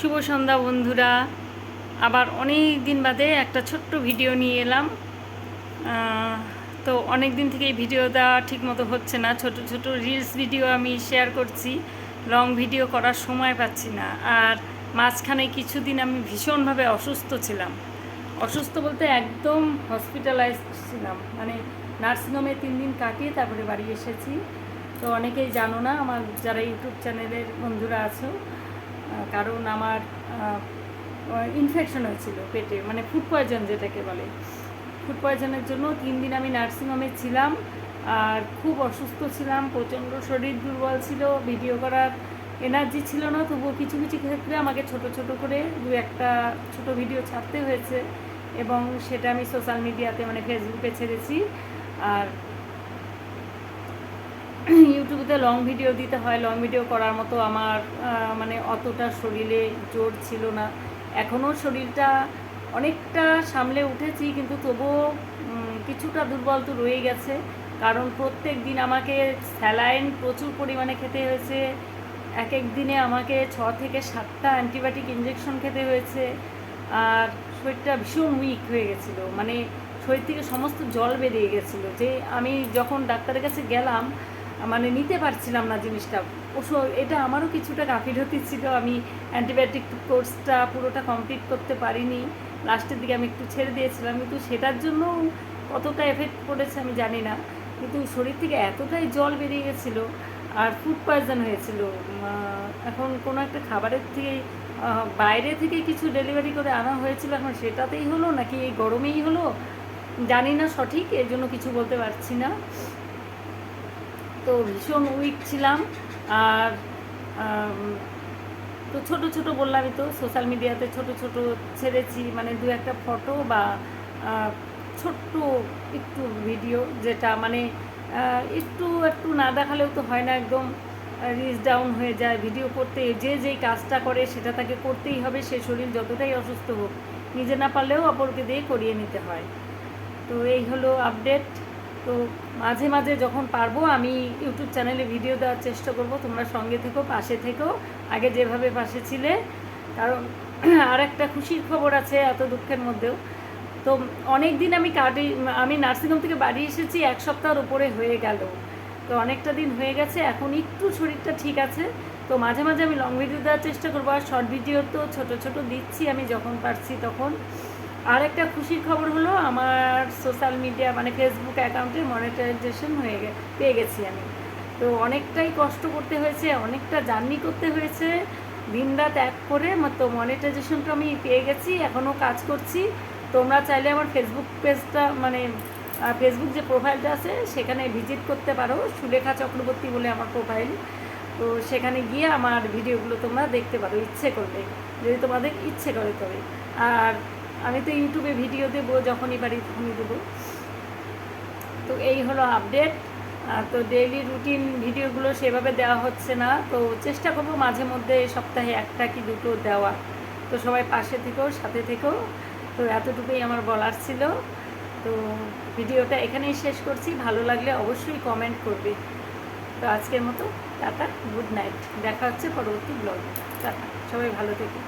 শুভ সন্ধ্যা বন্ধুরা। আবার অনেক দিন বাদে একটা ছোট্ট ভিডিও নিয়ে এলাম। তো অনেক দিন থেকে এই ভিডিওটা ঠিক মতো হচ্ছে না। ছোট ছোট রিলস ভিডিও আমি শেয়ার করছি। লং ভিডিও করার সময় পাচ্ছি না। আর মাঝখানে কিছুদিন আমি ভীষণভাবে অসুস্থ ছিলাম। অসুস্থ বলতে একদম হসপিটালাইজ ছিলাম। মানে নার্সিংহোমে তিন দিন কাটিয়ে তারপরে বাড়ি এসেছি। তো অনেকেই জানো না, আমার যারা ইউটিউব চ্যানেলের বন্ধুরা আছো কারণ আমার ইনফেকশন হয়েছিল পেটে মানে ফুড পয়জন যেটাকে বলে। ফুড পয়জনের জন্য তিন দিন আমি নার্সিংহোমে ছিলাম, আর খুব অসুস্থ ছিলাম, প্রচণ্ড শরীর দুর্বল ছিল ভিডিও করার এনার্জি ছিল না, তবুও কিছু কিছু ক্ষেত্রে আমাকে ছোট ছোট করে দু একটা ছোট ভিডিও ছাড়তে হয়েছে এবং সেটা আমি সোশ্যাল মিডিয়াতে মানে ফেসবুকে ছেড়েছি। আর ইউটিউবে লং ভিডিও দিতে হয় লং ভিডিও করার মতো আমার মানে অতটা শরীরে জোর ছিল না। এখনও শরীরটা অনেকটা সামলে উঠেছি, কিন্তু তবুও কিছুটা দুর্বল তো রয়ে গেছে। কারণ প্রত্যেক দিন আমাকে স্যালাইন প্রচুর পরিমাণে খেতে হয়েছে। এক এক দিনে আমাকে ছ থেকে সাতটা অ্যান্টিবায়োটিক ইঞ্জেকশন খেতে হয়েছে। আর শরীরটা ভীষণ উইক হয়ে গেছিল। মানে শরীর থেকে সমস্ত জল বেরিয়ে গেছিল। যে আমি যখন ডাক্তারের কাছে গেলাম মানে নিতে পারছিলাম না জিনিসটা। অবশ্য এটা আমারও কিছুটা গাফিলতি ছিল। আমি অ্যান্টিবায়োটিক কোর্সটা পুরোটা কমপ্লিট করতে পারিনি। লাস্টের দিকে আমি একটু ছেড়ে দিয়েছিলাম। কিন্তু সেটার জন্য কতটা এফেক্ট পড়েছে আমি জানি না। কিন্তু শরীর থেকে এতটাই জল বেরিয়ে গেছিল আর ফুড পয়জন হয়েছিল। এখন কোনো একটা খাবারের থেকে বাইরে থেকে কিছু ডেলিভারি করে আনা হয়েছিল এখন সেটাতেই হলো নাকি এই গরমেই হলো? জানি না সঠিক, এর জন্য কিছু বলতে পারছি না। তো ভীষণ উইক ছিলাম। আর তো ছোট ছোট বললামই তো সোশ্যাল মিডিয়াতে ছোট ছোট ছেড়েছি মানে দু একটা ফটো বা ছোট্ট একটু ভিডিও যেটা মানে একটু একটু না দেখালেও তো হয় না, একদম রিচ ডাউন হয়ে যায় ভিডিও করতে যে যেই কাজটা করে সেটা তাকে করতেই হবে, সে শরীর যতটাই অসুস্থ হোক, নিজে না পারলেও অপরকে দিয়ে করিয়ে নিতে হয়। তো এই হলো আপডেট তো মাঝে মাঝে যখন পারব আমি ইউটিউব চ্যানেলে ভিডিও দেওয়ার চেষ্টা করব, তোমরা সঙ্গে থেকো, পাশে থেকো। আগে যেভাবে পাশে ছিলে, কারণ আর একটা খুশির খবর আছে এত দুঃখের মধ্যেও। তো অনেক দিন আমি কাটি, আমি নার্সিংহোম থেকে বাড়ি এসেছি, এক সপ্তাহের উপরে হয়ে গেল। তো অনেকটা দিন হয়ে গেছে, এখন একটু শরীরটা ঠিক আছে। তো মাঝে মাঝে আমি লং ভিডিও দেওয়ার চেষ্টা করব, আর শর্ট ভিডিও তো ছোট ছোট দিচ্ছি আমি যখন পারছি তখন। আর একটা খুশির খবর হলো, আমার সোশ্যাল মিডিয়া মানে ফেসবুক অ্যাকাউন্টে মনিটাইজেশন হয়ে পেয়ে গেছি আমি। তো অনেকটাই কষ্ট করতে হয়েছে, অনেকটা জার্নি করতে হয়েছে। দিনরাত এক করে তো মনিটাইজেশনটা আমি পেয়ে গেছি, এখনও কাজ করছি। তোমরা চাইলে আমার ফেসবুক পেজটা মানে ফেসবুক যে প্রোফাইলটা আছে, সেখানে ভিজিট করতে পারো, সুলেখা চক্রবর্তী বলে আমার প্রোফাইল। তো সেখানে গিয়ে আমার ভিডিওগুলো তোমরা দেখতে পারো, ইচ্ছে করলে। যদি তোমাদের ইচ্ছে করে তবে। আর আমি তো ইউটিউবে ভিডিও দেবো, যখনই পারি তখনই দেবো। তো এই হলো আপডেট তো ডেইলি রুটিন ভিডিওগুলো সেভাবে দেওয়া হচ্ছে না। তো চেষ্টা করব মাঝে মধ্যে সপ্তাহে একটা কি দুটো দেওয়া। তো সবাই পাশে থেকেও সাথে থেকেও তো এতটুকুই আমার বলার ছিল। তো ভিডিওটা এখানেই শেষ করছি। ভালো লাগলে অবশ্যই কমেন্ট করবে। তো আজকের মতো, টাটা গুড নাইট দেখা হচ্ছে পরবর্তী ব্লগে টাটা, সবাই ভালো থেকো।